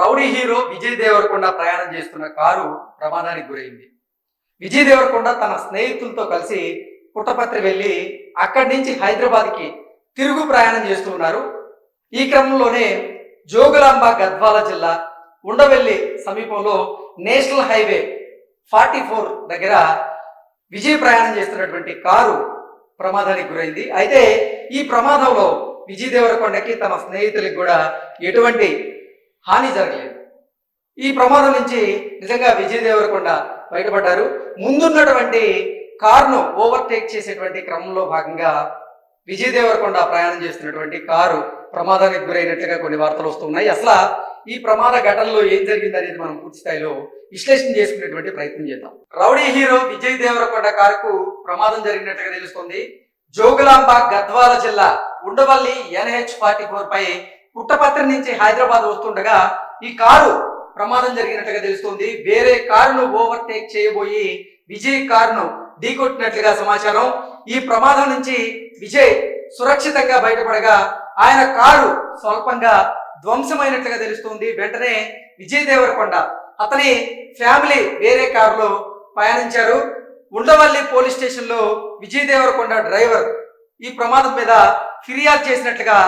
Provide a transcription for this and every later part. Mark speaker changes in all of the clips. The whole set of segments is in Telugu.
Speaker 1: రౌడీ హీరో విజయ్ దేవరకొండ ప్రయాణం చేస్తున్న కారు ప్రమాదానికి గురైంది. విజయ్ దేవరకొండ తన స్నేహితులతో కలిసి పుట్టపత్రి వెళ్ళి అక్కడి నుంచి హైదరాబాద్కి తిరుగు ప్రయాణం చేస్తూ ఉన్నారు. ఈ క్రమంలోనే జోగులాంబ గద్వాల జిల్లా ఉండవెల్లి సమీపంలో నేషనల్ హైవే ఫార్టీ ఫోర్ దగ్గర విజయ్ ప్రయాణం చేస్తున్నటువంటి కారు ప్రమాదానికి గురైంది. అయితే ఈ ప్రమాదంలో విజయ్ దేవరకొండకి తన స్నేహితులకి కూడా ఎటువంటి హాని జరగలేదు. ఈ ప్రమాదం నుంచి నిజంగా విజయ్ దేవరకొండ బయటపడ్డారు. ముందున్నటువంటి కారును ఓవర్టేక్ చేసేటువంటి క్రమంలో భాగంగా విజయ్ దేవరకొండ ప్రయాణం చేస్తున్నటువంటి కారు ప్రమాదానికి గురైనట్లుగా కొన్ని వార్తలు వస్తున్నాయి. అసలు ఈ ప్రమాద ఘటనలో ఏం జరిగింది అనేది మనం పూర్తి స్థాయిలో విశ్లేషణ చేసుకునేటువంటి ప్రయత్నం చేద్దాం. రౌడీ హీరో విజయ్ దేవరకొండ కారుకు ప్రమాదం జరిగినట్టుగా తెలుస్తుంది. జోగులాంబ గద్వాల జిల్లా ఉండవల్లి ఎన్హెచ్ ఫార్టీ ఫోర్ పై పుట్టపత్రి నుంచి హైదరాబాద్ వస్తుండగా ఈ కారు ప్రమాదం జరిగినట్లుగా తెలుస్తుంది. వేరే కారును ఓవర్టేక్ చేయబోయి విజయ్ కారును ఢీకొట్టినట్లుగా సమాచారం. ఈ ప్రమాదం నుంచి విజయ్ సురక్షితంగా బయటపడగా ఆయన కారు స్వల్పంగా ధ్వంసమైనట్లుగా తెలుస్తుంది. వెంటనే విజయ్ దేవరకొండ అతని ఫ్యామిలీ వేరే కారులో ప్రయాణించారు. ఉండవల్లి పోలీస్ స్టేషన్లో విజయ్ దేవరకొండ డ్రైవర్ ఈ ప్రమాదం మీద ఫిర్యాదు చేసినట్లుగా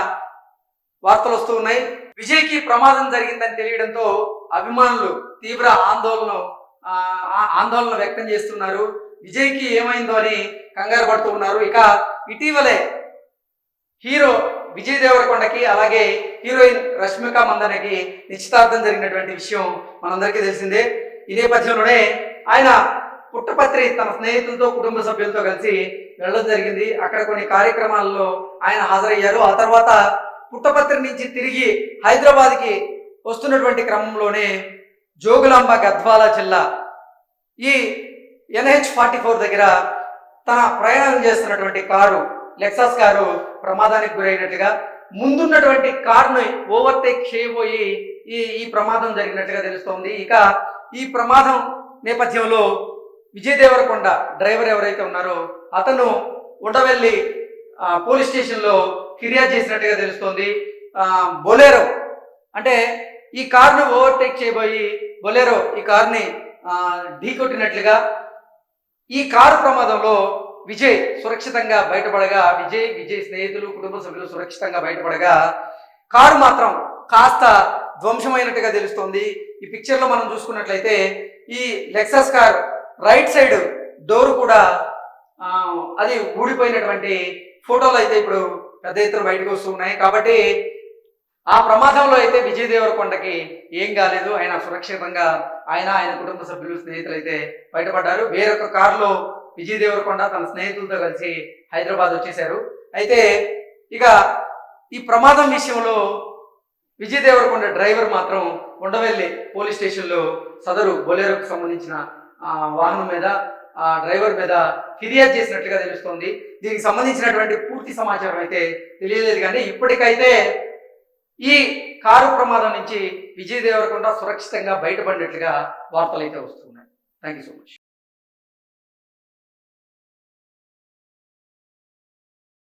Speaker 1: వార్తలు వస్తూ ఉన్నాయి. విజయ్కి ప్రమాదం జరిగిందని తెలియడంతో అభిమానులు తీవ్ర ఆందోళన ఆందోళన వ్యక్తం చేస్తున్నారు. విజయ్కి ఏమైందో అని కంగారు పడుతూ ఉన్నారు. ఇక ఇటీవలే హీరో విజయ్ దేవరకొండకి అలాగే హీరోయిన్ రష్మిక మందనకి నిశ్చితార్థం జరిగినటువంటి విషయం మనందరికీ తెలిసిందే. ఈ నేపథ్యంలోనే ఆయన పుట్టపత్రి తన స్నేహితులతో కుటుంబ సభ్యులతో కలిసి వెళ్ళడం జరిగింది. అక్కడ కొన్ని కార్యక్రమాల్లో ఆయన హాజరయ్యారు. ఆ తర్వాత పుట్టపత్రి నుంచి తిరిగి హైదరాబాద్కి వస్తున్నటువంటి క్రమంలోనే జోగులాంబ గద్వాల జిల్లా ఈ ఎన్హెచ్ ఫార్టీ ఫోర్ దగ్గర తన ప్రయాణం చేస్తున్నటువంటి కారు లెక్సాస్ కారు ప్రమాదానికి గురైనట్టుగా ముందున్నటువంటి కారును ఓవర్టేక్ చేయబోయి ఈ ఈ ప్రమాదం జరిగినట్టుగా తెలుస్తోంది. ఇక ఈ ప్రమాదం నేపథ్యంలో విజయ్ దేవరకొండ డ్రైవర్ ఎవరైతే ఉన్నారో అతను ఉండవెల్లి పోలీస్ స్టేషన్లో ఫిర్యాదు చేసినట్టుగా తెలుస్తోంది. బొలేరో. అంటే ఈ కారును ఓవర్టేక్ చేయబోయి బొలేరో ఈ కారుని ఢీ ఢీకొట్టినట్లుగా ఈ కారు ప్రమాదంలో విజయ్ సురక్షితంగా బయటపడగా విజయ్ విజయ్ స్నేహితులు కుటుంబ సభ్యులు సురక్షితంగా బయటపడగా కారు మాత్రం కాస్త ధ్వంసమైనట్టుగా తెలుస్తోంది. ఈ పిక్చర్లో మనం చూసుకున్నట్లయితే ఈ Lexus car right side door కూడా అది ఊడిపోయినటువంటి ఫోటోలు అయితే ఇప్పుడు పెద్ద ఎత్తున బయటకు వస్తున్నాయి కాబట్టి ఆ ప్రమాదంలో అయితే విజయ్ దేవరకొండకి ఏం కాలేదు. ఆయన సురక్షితంగా ఆయన ఆయన కుటుంబ సభ్యులు స్నేహితులు అయితే బయటపడ్డారు. వేరొక కారులో విజయ్ దేవరకొండ తన స్నేహితులతో కలిసి హైదరాబాద్ వచ్చేశారు. అయితే ఇక ఈ ప్రమాదం విషయంలో విజయ్ దేవరకొండ డ్రైవర్ మాత్రం ఉండవెల్లి పోలీస్ స్టేషన్లో సదరు బొలేరోకు సంబంధించిన ఆ, వాహనం మీద డ్రైవర్ మీద ఫిర్యాదు చేసినట్లుగా తెలుస్తోంది. దీనికి సంబంధించినటువంటి పూర్తి సమాచారం అయితే తెలియలేదు కానీ ఇప్పటికైతే ఈ కారు ప్రమాదం నుంచి విజయ్ దేవరకొండ సురక్షితంగా బయటపడినట్లుగా వార్తలు అయితే వస్తున్నాయి. Thank you so much